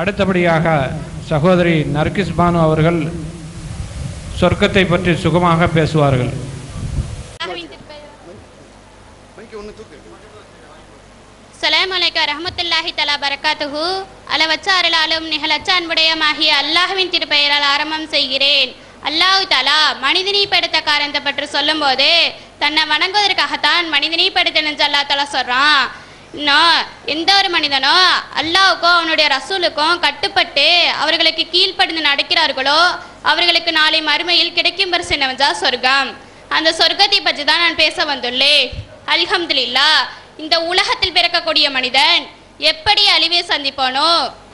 அடுத்தபடியாக சகோதரி நர்கிஸ் பானு அவர்கள் சொர்க்கத்தை பற்றி சுகமாக பேசுவார்கள். சலாம் அலைக்க ரஹமத்துல்லாஹி தலா பரக்காத்துஹு. அளவச்ச அருளாலும் நிகழச்ச அன்புடையமாகிய அல்லாஹ்வின் திருப்பெயரால் ஆரம்பம் செய்கிறேன். அல்லாஹ் தலா மனிதனை படுத்த காரணத்தை பற்றி சொல்லும்போது தன்னை வணங்குவதற்காகத்தான் மனிதனை படுத்தணுன்னு அல்லா தலா சொல்றான். எந்த ஒரு மனிதனோ அல்லாவுக்கும் அவனுடைய ரசூலுக்கும் கட்டுப்பட்டு அவர்களுக்கு கீழ்ப்படிந்து நடக்கிறார்களோ அவர்களுக்கு நாளை மறுமையில் கிடைக்கும் பரிசு என்னவென்றா சொர்க்கம். அந்த சொர்க்கத்தை பற்றி தான் நான் பேச வந்துள்ளேன் அல்ஹம்துலில்லா இந்த உலகத்தில் பிறக்கக்கூடிய மனிதன் எப்படி அழிவை சந்திப்பானோ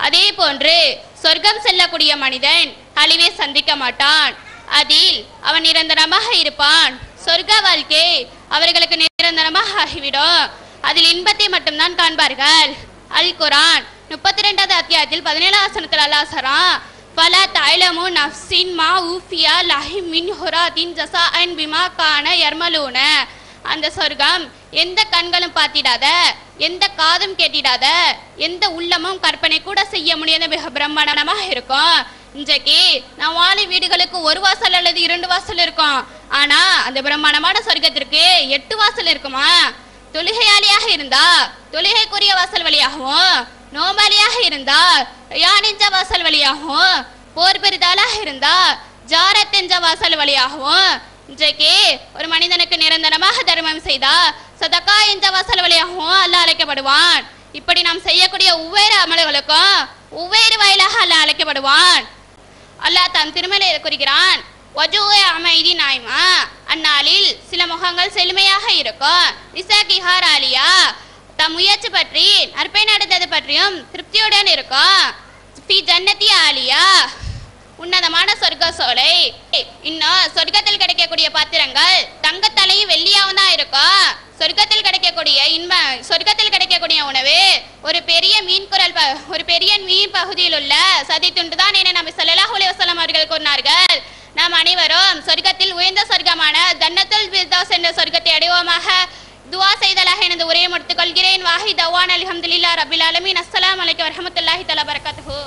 அதே போன்று சொர்க்கம் செல்லக்கூடிய மனிதன் அழிவை சந்திக்க மாட்டான். அதில் அவன் நிரந்தரமாக இருப்பான். சொர்க்க வாழ்க்கை அவர்களுக்கு நிரந்தரமாக ஆகிவிடும். அதில் இன்பத்தை மட்டும்தான் காண்பார்கள். அல் குரான் முப்பத்தி ரெண்டாவது அத்தியாயத்தில் பதினேழாம் வசனத்தில் அல்லாசரா பல தைலமு நஃப்சின் மா ஊஃபியா லஹி மின் ஹுராதின் ஜசா அன் பிமா கான எர்மலூன அந்த சொர்க்கம் எந்த கண்களும் பார்த்திடாத எந்த காதும் கேட்டிடாத எந்த உள்ளமும் கற்பனை கூட செய்ய முடியாத மிக பிரம்மாண்டமாக இருக்கும். இன்றைக்கு நான் வாழை வீடுகளுக்கு ஒரு வாசல் அல்லது இரண்டு வாசல் இருக்கும். ஆனா அந்த பிரம்மாண்டமான சொர்க்கத்திற்கு எட்டு வாசல் இருக்குமா? தொழுகையாளியாக இருந்தா தொழுகைக்குரிய வாசல் வழியாகவும் நோமாளியாக இருந்தா யானிஞ்ச வாசல் வழியாகவும் போர் பெரிதாளாக இருந்தா ஜாரத்தெஞ்ச வாசல் வழியாகவும் இன்றைக்கு ஒரு மனிதனுக்கு நிரந்தரமாக தர்மம் செய்தா சதக்கா என்ற வாசல் வழியாகவும் அல்ல அழைக்கப்படுவான். இப்படி நாம் செய்யக்கூடிய ஒவ்வொரு அமல்களுக்கும் ஒவ்வொரு வாயிலாக அல்ல அழைக்கப்படுவான். அல்லாஹ் தன் திருமலை குறிக்கிறான் வஜூய அமைதி நாய்மா அந்நாளில் சில முகங்கள் செழுமையாக இருக்கும். நிசாகிஹார் ஆலியா தம் முயற்சி பற்றி நற்பை நடந்தது பற்றியும் திருப்தியுடன் இருக்கும். ஃபி ஜன்னதி ஆலியா உன்னதமான சொர்க்க சோலை. இன்னும் சொர்க்கத்தில் கிடைக்கக்கூடிய பாத்திரங்கள் தங்கத்தலையும் வெள்ளியாவும் தான் இருக்கும். சொர்க்கத்தில் கிடைக்கக்கூடிய இன்ப சொர்க்கத்தில் கிடைக்கக்கூடிய உணவு ஒரு பெரிய மீன் குரல் ப- ஒரு பெரிய மீன் பகுதியில் உள்ள சதி துண்டு தான் என நம்ம சல்லாஹ் அலைஹி வஸல்லம் அவர்கள் கூறினார்கள். நாம் அனைவரும் சொர்க்கத்தில் உயர்ந்த சொர்க்கமான ஜன்னத்துல் பிர்தாஸ் என்ற சொர்க்கத்தை அடைவோமாக. துவா செய்தலாக எனது உரையை முடித்துக் கொள்கிறேன். வாஹி தவான் அல்ஹம்துலில்லாஹ் ரபில் அலமின் அஸ்லாம் அலைக்கும் வரமத்துல்லாஹி தலா பரக்காத்துஹு.